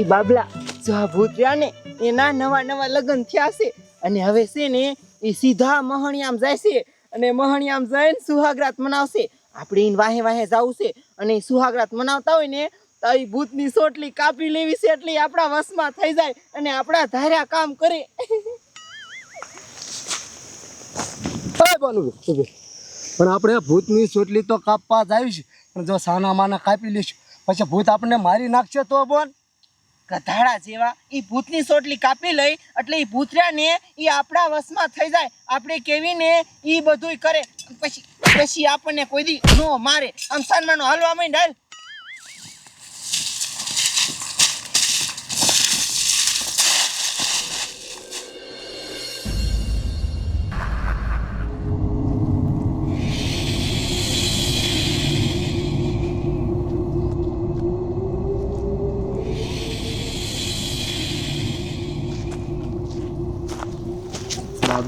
અહીં બાબલા, જો આ ભૂત રહ્યા ને એના નવા નવા લગ્ન થયા છે, અને હવે છે ને એ સીધા મહણિયામ જાય છે, અને મહણિયામ જઈને સુહાગરાત મનાવશે. આપણે એને વાહે વાહે જવું છે, અને સુહાગરાત મનાવતા હોય ને, તો એ ભૂતની સોટલી કાપી લેવી છે એટલે આપણા વશમાં થઈ જાય, અને આપણા ધાર્યા કામ કરે. પણ આપણે ભૂતની ચોટલી તો કાપવા જ આવી છે પણ જો સાના માના કાપી લઈશું, પછી ભૂત આપણને મારી નાખશે તો બોલ ગધાડા જેવા એ ભૂતની સોટલી કાપી લઈ એટલે એ ભૂતરા ને ઈ આપણા વશમાં થઈ જાય. આપણે કેવી ને ઈ બધુંય કરે. પછી પછી આપણને કોઈ દી નો મારે. આમ સન્માનો હલવા માંડ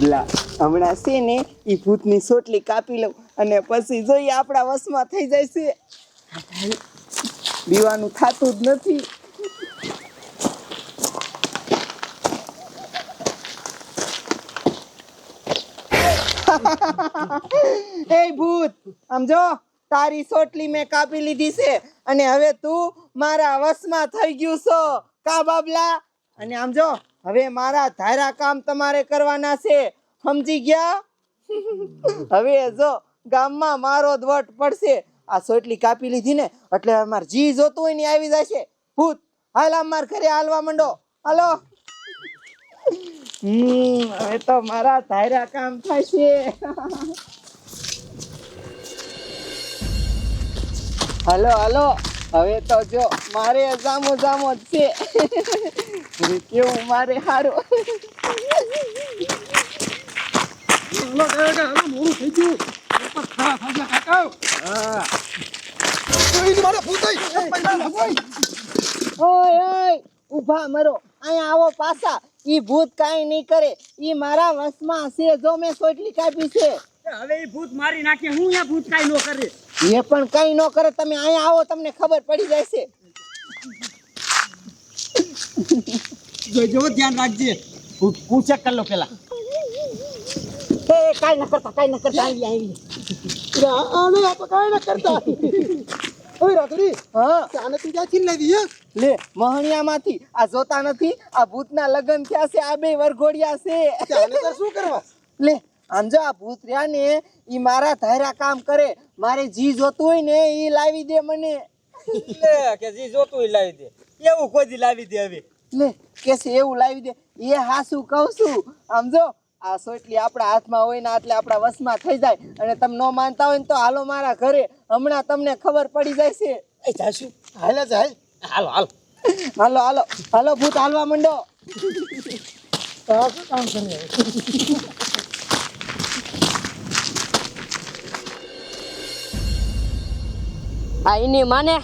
બાબલા હમણાં છે ને એ ભૂતની સોટલી કાપી લઉં અને પછી જોઈએ આપણા વશમાં થઈ જાય છે દીવાનું થતું જ નથી. એ ભૂત, આમ જો, તારી સોટલી મેં કાપી લીધી છે અને હવે તું મારા વશમાં થઈ ગયું છો. કા બાબલા? અને આમ જો હવે મારા ધારા કામ તમારે કરવાના છે. સમજી ગયા? હવે જો ગામમાં મારો જ વટ પડશે. આ સોટલી કાપી લીધી ને એટલે અમાર જી જોતું હોય ને આવી જશે. ભૂત હાલ અમાર ઘરે હાલવા માંડો. હાલો. હવે તો મારા ધારા કામ થશે હલો હાલો. હવે તો જો મારે જામો જામો જ છે. કેવું મારે સારું ઊભા મોડું થઈ ગયું. ખરા થઈ કાકા હા. મારે ભૂત ઓય ઓય ઊભા મરો. અહીંયા આવો પાછા. ઈ ભૂત કાઈ નહીં કરે. ઈ મારા વશમાં છે જો મેં સોટલી કાપી છે. હવે એ ભૂત મારી નાખે. હું અહીંયા ભૂત કાઈ ન કરે? એ પણ કઈ ન કરે તમે અહીંયા આવો તમને ખબર પડી જાય છે જોજો ધ્યાન રાખજે. હું ચેક કરી લો પેલા. એ કાઈ ન કરતા કાઈ ન કરતા આવી આવી આને આપણે કાંઈ ન કરતા. ઓય રાતડી હા. આને તું ક્યાંથી છીન લેવી લે મહણિયામાંથી આ જોતા નથી આ ભૂતના લગ્ન થયા છે આ બે વરઘોડિયા છે. આને તો શું કરવા? લે આમ જો આ ભૂત રહ્યા ને એ મારા ધાર્યા કામ કરે. મારે જી જોતું હોય ને એ લાવી દે મને. કે જી જોતું હોય લાવી દે. એવું કોઈ લાવી દે હવે. લે કે છે એવું લાવી દે. એ હાસુ કહું છું. સમજો જો આ સોટલી આપણા હાથમાં હોય ને એટલે આપણા વશમાં થઈ જાય. અને તમે ન માનતા હોય ને તો હાલો મારા ઘરે. હમણાં તમને ખબર પડી જાય છે. એ જાશું હાલે જાય હાલો. હાલો હાલો. હાલો હાલો. ભૂત હાલવા માંડો. શું કામ કરે? આ એની માને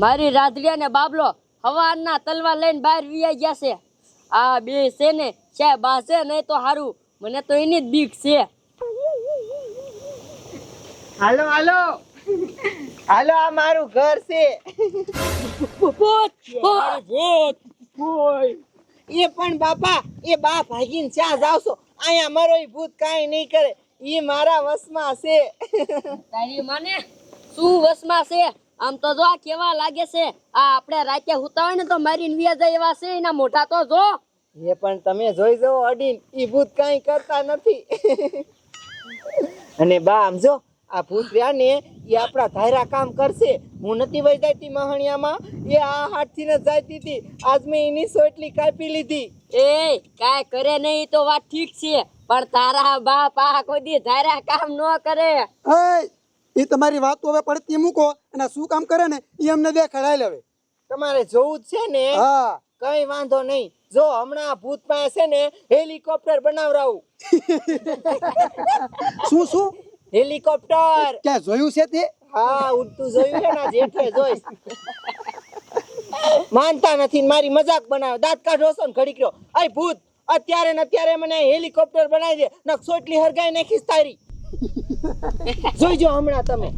મારી રાધડિયા ને બાબલો હવાના તલવાર લઈને બહાર વિયા ગયા છે. આ બે છે ને છે બા છે નહીં તો હારું. મને તો એની જ બીક છે. હાલો હાલો. હાલો આ મારું ઘર છે. ભૂત, ભૂત. ભૂત. એ પણ બાપા એ બા ભાગીને ક્યાં જાવ છો અહીંયા મારો ભૂત કાંઈ નહીં કરે. એ મારા વશમાં છે. તારી માને શું વસમાં છે? આમ તો જો આ કેવા લાગે છે? આ આપણે રાતે હુતા હોય ને તો મારી વ્યા જાય એવા છે એના મોઢા તો જો. એ પણ તમે જોઈ જવો અડીન ઈ ભૂત કાઈ કરતા નથી. અને બા આમ જો આ ભૂત રહ્યા ને એ આપણા ધાયરા કામ કરશે. હું નથી વહી જતી મહાણિયામાં. એ આ હાથથી ન જાતી હતી. આજ મેં એની સોટલી કાપી લીધી. એ કાંઈ કરે નહીં તો વાત ઠીક છે. પણ તારા બાપ આ કોઈ દી ધાર્યા કામ ન કરે. એ તમારી વાતો હવે પડતી મૂકો અને શું કામ કરે ને એ અમને દેખાડાય લેવે તમારે જોવું જ છે ને? હા. કઈ વાંધો નહીં. જો હમણાં ભૂત પાસે છે ને હેલિકોપ્ટર બનાવરાવું. શું શું? હેલિકોપ્ટર. ક્યાં જોયું છે તે? હા ઉડતું જોયું છે ને જેઠે જોઈશ. માનતા નથી મારી મજાક બનાવે. દાંત કાઢો છો ને ઘડીક રહ્યો. અય ભૂત અત્યારે ને અત્યારે મને હેલિકોપ્ટર બનાવી દે. નક સોટલી હરગાઈ નાખીશ તારી. જોઈજો હમણાં તમે.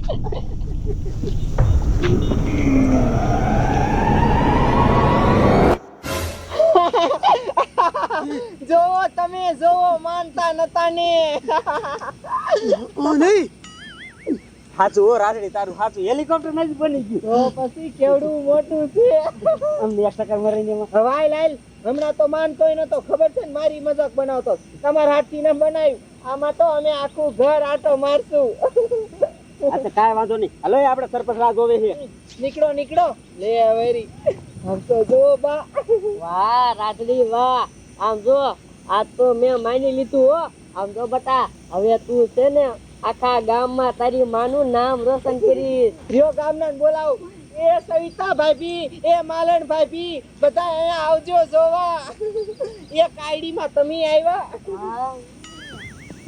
જોવો તમે જોવો માનતા નતા ને. ઓ નહીં. સાચું ઓ રાતડી તારું સાચું હેલિકોપ્ટર નથી બની ગયું. તો પછી કેવડું મોટું છે? અમને એક ટકા મરીને હવાઈ લાલ હમણાં તો માનતોય નતો. ખબર છે ને મારી મજાક બનાવતો. તમારા હાથથી ને બનાવ્યું. આમાં તો અમે આખું ઘર આટો મારશું. અચ્છા કાંઈ વાંધો નહીં. હલો આપણે સરપંચ રાહ જોવે છે. નીકળો નીકળો. લે વેરી. આમ તો જો બા. વાહ રાતડી વાહ. આમ જો આ તો મેં માની લીધું હો. આમ જો બટા હવે તું છે ને આખા ગામમાં તારી માનું નામ રોશન કરી રહ્યો ગામના બોલાવ? એ સવિતા ભાભી એ માલણ ભાભી. બધા અહીંયા આવજો જોવા. એક આઈડીમાં તમે આવ્યા.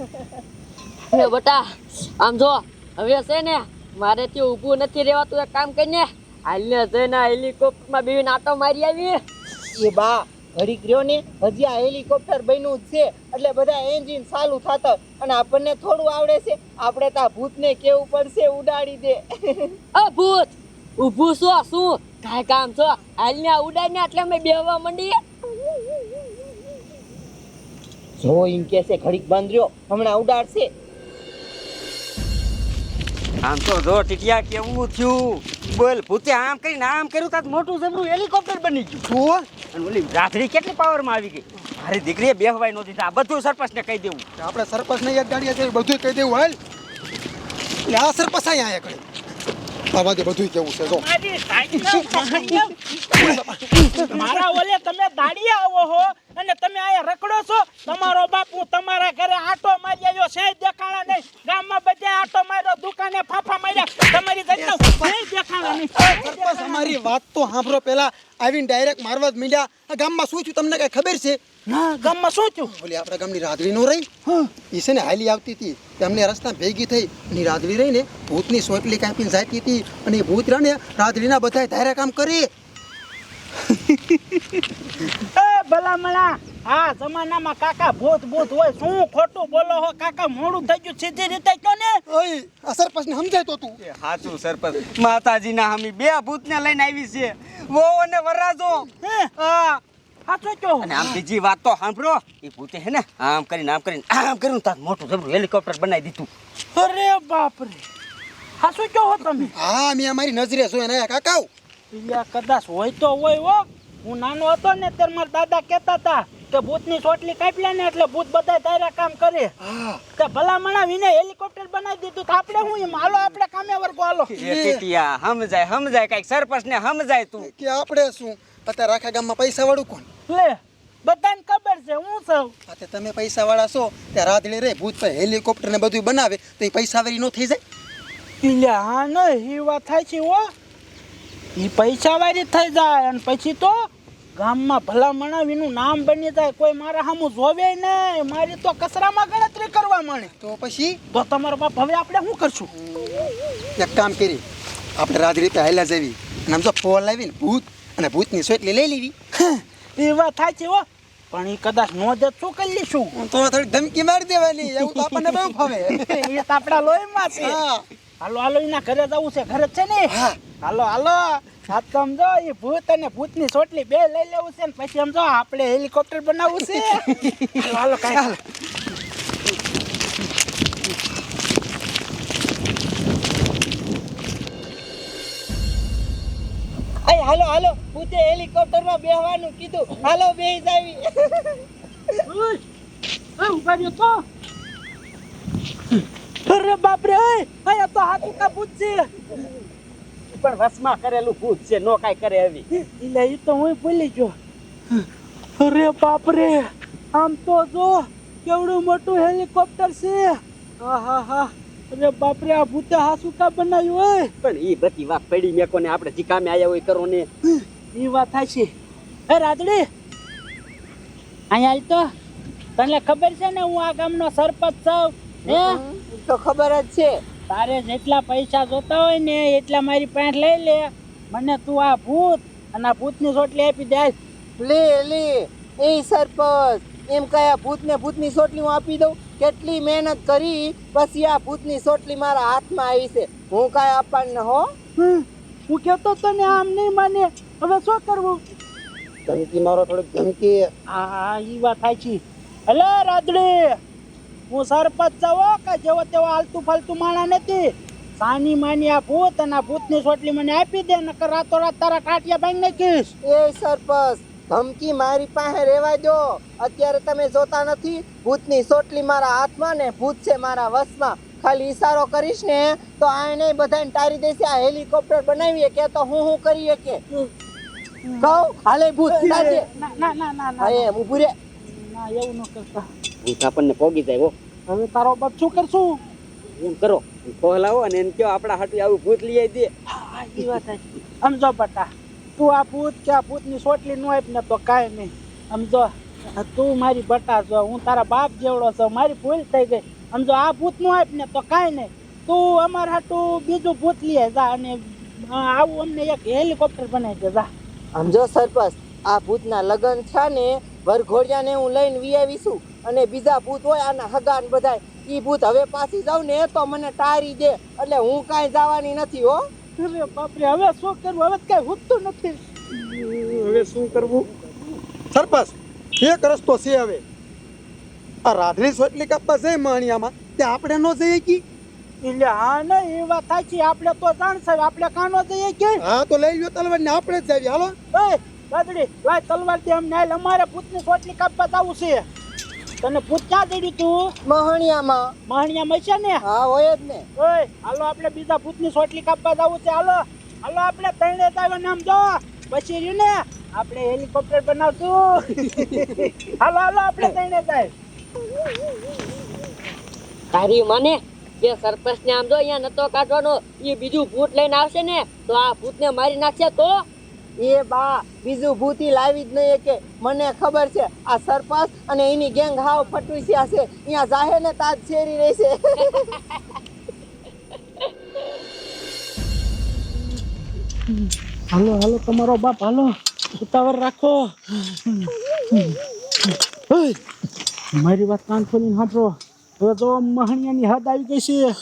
હે બટા આમ જો હવે છે ને મારે તે ઊભું નથી રહેવાતું એક કામ કરીને હાલને જઈને હેલિકોપ્ટરમાં બેવીને આટો મારી આવી. એ બા ઘડીક ગયો ને હજી આ હેલિકોપ્ટર બન્યું જ છે એટલે બધા એન્જિન ચાલુ થતા અને આપણને થોડું આવડે છે આપણે તો ભૂતને કેવું પડશે ઉડાડી દે. અ ભૂત ઊભું છો શું? કાંઈ કામ છો? હાલને ઉડાડીને એટલે અમે બેહવા માંડીએ. જો એમ કે છે ઘડીક બંધ રહ્યો હમણાં ઉડાડશે. આમ તો જો ટીટિયા કેવું થયું? બોલ ભૂતે આમ કરીને આમ કર્યું તાત મોટું જબરું હેલિકોપ્ટર બની ગયું. શું? અને ઓલી રાત્રી કેટલી પાવરમાં આવી ગઈ? મારી દીકરીએ બેહવાય નહોતી આ બધું સરપંચને કહી દેવું. આપણે સરપંચ ને એક ગાડી છે બધું કહી દેવું હાલ. એટલે આ સરપંચ અહીંયા આયા દે બધું કેવું છે, જો. મારા ઓલે તમે દાડી આવો હો અને તમે આયા રખડો છો. તમારો બાપુ તમારા ઘરે આટો મારી આવ્યો છે દેખાણા નહીં. ગામમાં બધે આટો માર્યો, દુકાને ફાફા માર્યા. તમારી કોઈ દેખાણા નહીં. અમારી વાત તો સાંભળો પેલા આવીને ડાયરેક્ટ મારવા જ મીડ્યા. આ ગામમાં શું થયું તમને કઈ ખબર છે? ના ગામમાં શું થયું? ઓલી આપણા ગામની રાધવી નો રહી. એ છે ને હાલી આવતી હતી. તે રસ્તા ભેગી થઈ અને રાધવી રહી ને ભૂતની સોટલી કાપીને જાતી હતી અને એ ભૂત રહે ને રાધવીના બધા ધારે કામ કરી. એ ભલામણા આ જમાનામાં કાકા ભૂત ભૂત હોય શું ખોટું બોલો હો? કાકા મોડું થઈ ગયું સીધી રીતે કયો ને. ઓય આ સરપંચને સમજાય તો તું. સાચું સરપંચ. માતાજીના હમી બે ભૂતને લઈને આવી છે. વો અને વરાજો. હે? હા. સાચો કયો અને આમ બીજી વાત તો સાંભળો. એ ભૂતે હે ને આમ કરીને આમ કરીને આમ કરીને તાર મોટું જબરું હેલિકોપ્ટર બનાવી દીધું. અરે બાપ રે સાચું કયો હો તમે. હા મેં અમારી નજરે જોઈને ને કાકાઓ. ઈયા કદાચ હોય તો હોય હો. હું નાનો હતો ને ત્યારે મારા દાદા કહેતા હતા કે ભૂતની ચોટલી કાપી લે ને એટલે ભૂત બધા તારા કામ કરે. હા. કે ભલામણા વિને હેલિકોપ્ટર બનાવી દીધું. તો આપણે હું એમ? હાલો આપણે કામે વર્ગો હાલો. ટીટિયા સમજાય સમજાય કંઈક સરપંચ ને સમજાય તું કે આપણે શું? અત્યારે આખા ગામમાં પૈસા વાળું કોણ? લે બધાને ખબર છે હું સૌ અત્યારે તમે પૈસા વાળા છો ત્યાં રાધડી રે ભૂત પર હેલિકોપ્ટર ને બધું બનાવે તો એ પૈસા વાળી નો થઈ જાય? એટલે હા ન એ વાત થાય છે હો. એ પૈસા વાળી થઈ જાય અને પછી તો ગામમાં ભલામણા વિનું નામ બની જાય. કોઈ મારા સામું જોવે નહીં. મારી તો કચરામાં ગણતરી કરવા માંડે. તો પછી? તો તમારો બાપ હવે આપણે શું કરશું? એક કામ કરી. આપણે રાત રીતે હાલ્યા જવી. અને આમ તો ફોન લાવીને ભૂત અને ભૂતની સોટલી લઈ લેવી. એ વાત થાય છે હો. પણ એ કદાચ નો જ શું કરી લઈશું? તો થોડી ધમકી મારી દેવાની. એવું તો આપણને બહુ ફાવે. એ તો આપણા લોહીમાં છે. હાલો હાલો એના ઘરે જવું છે. ઘરે છે ને? હા. હાલો હાલો. આ સમજો એ ભૂત અને ભૂતની ચોટલી બે લઈ લેવું છે ને પછી સમજો આપણે હેલિકોપ્ટર બનાવવું છે. હાલો કાંઈ. હાલો. અય હાલો હાલો. ભૂતે હેલિકોપ્ટરમાં બેહવાનું કીધું. હાલો બે જાવી. ઊભા રહ્યો તો. અરે બાપરે અહીંયા તો હાથું કા ભૂત છે. પણ વસમાં કરેલું ભૂત છે નો કાંઈ કરે એવી. એટલે એ તો હું ભૂલી ગયો. અરે બાપરે આમ તો જો કેવડું મોટું હેલિકોપ્ટર છે. હા હા અરે બાપરે આ ભૂતે હાસુ કા બનાવ્યું હોય? પણ એ બધી વાત પડી મેં કોને આપણે જીકામે આવ્યા હોય કરો ને. એ વાત થાય છે એ રાતડી અહીંયા તો. તને ખબર છે ને હું આ ગામનો સરપંચ છું? હે? તો ખબર જ છે. તારે જેટલા પૈસા જોતા હોય ને એટલા મારી પાસે લઈ લે. મને તું આ ભૂત અને આ ભૂતની ચોટલી આપી દે. લે લે એ સરપંચ એમ કયા ભૂતને ભૂતની સોટલી હું આપી દઉં? કેટલી મહેનત કરી પછી આ ભૂતની સોટલી મારા હાથમાં આવી છે. હું કાંઈ આપવાનું હો. હું કહેતો તો ને આમ નહીં માને. હવે શું કરવું? ધમકી મારો થોડીક ધમકી. હા હા ઈ વાત થાય છે હલો રાદડી. હું સરપંચ જાવો કે જેવો તેવો આલતું ફાલતું માણા નથી. સાની માની આ ભૂત અને આ ભૂતની સોટલી મને આપી દે નકર રાતો રાત તારા કાટિયા ભાઈ નાખીશ. એ સરપંચ ધમકી મારી પાસે રહેવા દો. અત્યારે તમે જોતા નથી ભૂતની સોટલી મારા હાથમાં ને ભૂત છે મારા વશમાં. ખાલી ઈશારો કરીશ ને તો આ એને બધાને તારી દેશે આ હેલિકોપ્ટર બનાવીએ કે તો હું હું કરીએ કે? કહો હાલે ભૂત ના ના ના ના ના હું એમ ઊભું રે ના એવું ન કરતા. ભૂત આપણને પોગી જાય હો. હવે તારો બાપ શું કરશું? એમ કરો. ખોલાવો અને એને કયો આપણા હાટુ આવું ભૂત લઈ આવી દે. હા એ વાત છે સમજો બટા તું આ ભૂત કે આ ભૂતની સોટલી નો આપ ને તો કાંઈ નહીં. સમજો તું મારી બટા છો હું તારા બાપ જેવડો છો મારી ભૂલ થઈ ગઈ. સમજો આ ભૂત નો આપ ને તો કાંઈ નહીં. તું અમાર હાટું બીજું ભૂત લઈ જા અને આવું અમને એક હેલિકોપ્ટર બનાવી દે જા. આમ જો સરપંચ આ ભૂતના લગ્ન છે ને વરઘોડિયાને હું લઈને વિયાવીશું અને બીજા ભૂત હોય આના હગાન બધાય ઈ ભૂત હવે પાછી જાઉં ને તો મને ટારી દે એટલે હું કાંઈ જવાની નથી હો. અરે બાપરે હવે શું કરવું? હવે કઈ હોતું નથી. હવે શું કરવું? સરપંચ એક રસ્તો છે હવે. આ રાધરી સોટલી કાપવા જઈ માણિયામાં ત્યાં આપણે ન જઈએ કી? એટલે હા ને એ વાત થાય છે આપણે તો જાણશે આપણે કાનો જઈએ કે? હા તો લઈ લો તલવાર ને આપણે જ જઈએ હાલો. એ ગાદડી લાય તલવાર દે અમને હાલ અમારે ભૂતની સોટલી કાપવા જવું છે. તને પૂત ક્યાં દડી તું? મહણિયામાં. મહાણિયા છે ને? હા હોય જ ને. ઓય હાલો આપણે બીજા પૂતની સોટલી કાપવા જવું છે હાલો. હાલો આપણે ત્રણે જાવ નામ જો. પછી રહ્યું ને આપણે હેલિકોપ્ટર બનાવશું. હાલો હાલો આપણે ત્રણે થાય તારી માને કે સરપંચ ને આમ જો અહીંયા નતો કાઢવાનો એ બીજું ભૂત લઈને આવશે ને તો આ ભૂત ને મારી નાખશે તો? એ બા બીજું ભૂતી લાવી જ નહીં કે મને ખબર છે, આ સરપંચ અને એની ગેંગ હાવ ફટુસિયા છે. અહીંયા જાહે ને તાજ છેરી રહેશે. હાલો હાલો, તમારો બાપ, હાલો. ઉતાવળ રાખો. મારી વાત કાન ખોલીને સાંભળો. હવે તો મહણિયાની હદ આવી ગઈ છે.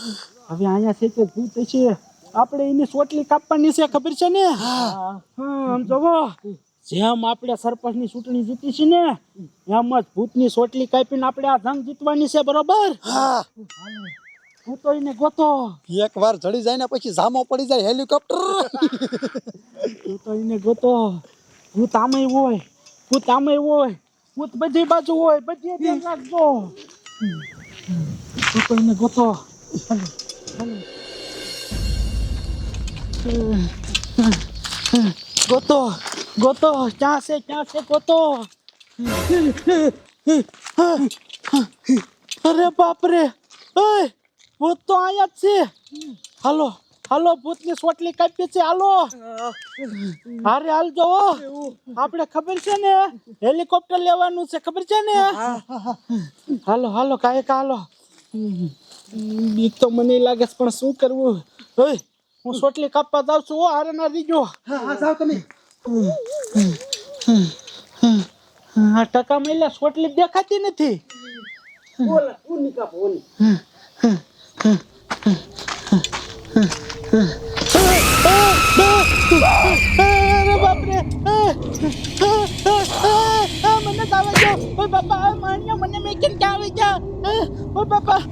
હવે અહીંયા છે કે ભૂત છે આપણે એની સોટલી કાપવાની છે ખબર છે ને? હા. આમ જોવો જેમ આપણે સરપંચની ચૂંટણી જીતી છે ને એમ જ ભૂતની સોટલી કાપીને આપણે આ જંગ જીતવાની છે બરોબર? હા. તો એને ગોતો. એક વાર ચડી જાય ને પછી જામો પડી જાય હેલિકોપ્ટર. એને ગોતો. ભૂત આમે હોય ભૂત આમે હોય ભૂત બધી બાજુ હોય બધી ધ્યાન રાખજો. એને ગોતો. હાલો, હાલો. ગોતો ગોતો, ક્યાં છે ક્યાં છે, ગોતો. અરે બાપરે, ઓય, ભૂત તો અહીંયા જ છે. હાલો હાલો, ભૂતની સોટલી કાપી છે, હાલો. હારે હાલ જો આપણે ખબર છે ને, હેલિકોપ્ટર લેવાનું છે, ખબર છે ને? હાલો હાલો કાંઈ હાલો. બીક તો મને લાગે છે, પણ શું કરવું? ઓય હું સોટલી કાપવા જાઉં છું હો હારે ના દીજો હા જાઓ તમે. આ ટકા મહિલા સોટલી દેખાતી નથી. અરે બાપરે. મને તાવે જો ઓય બાપા માન્યો મને મેકિન આવી જા ઓય બાપા.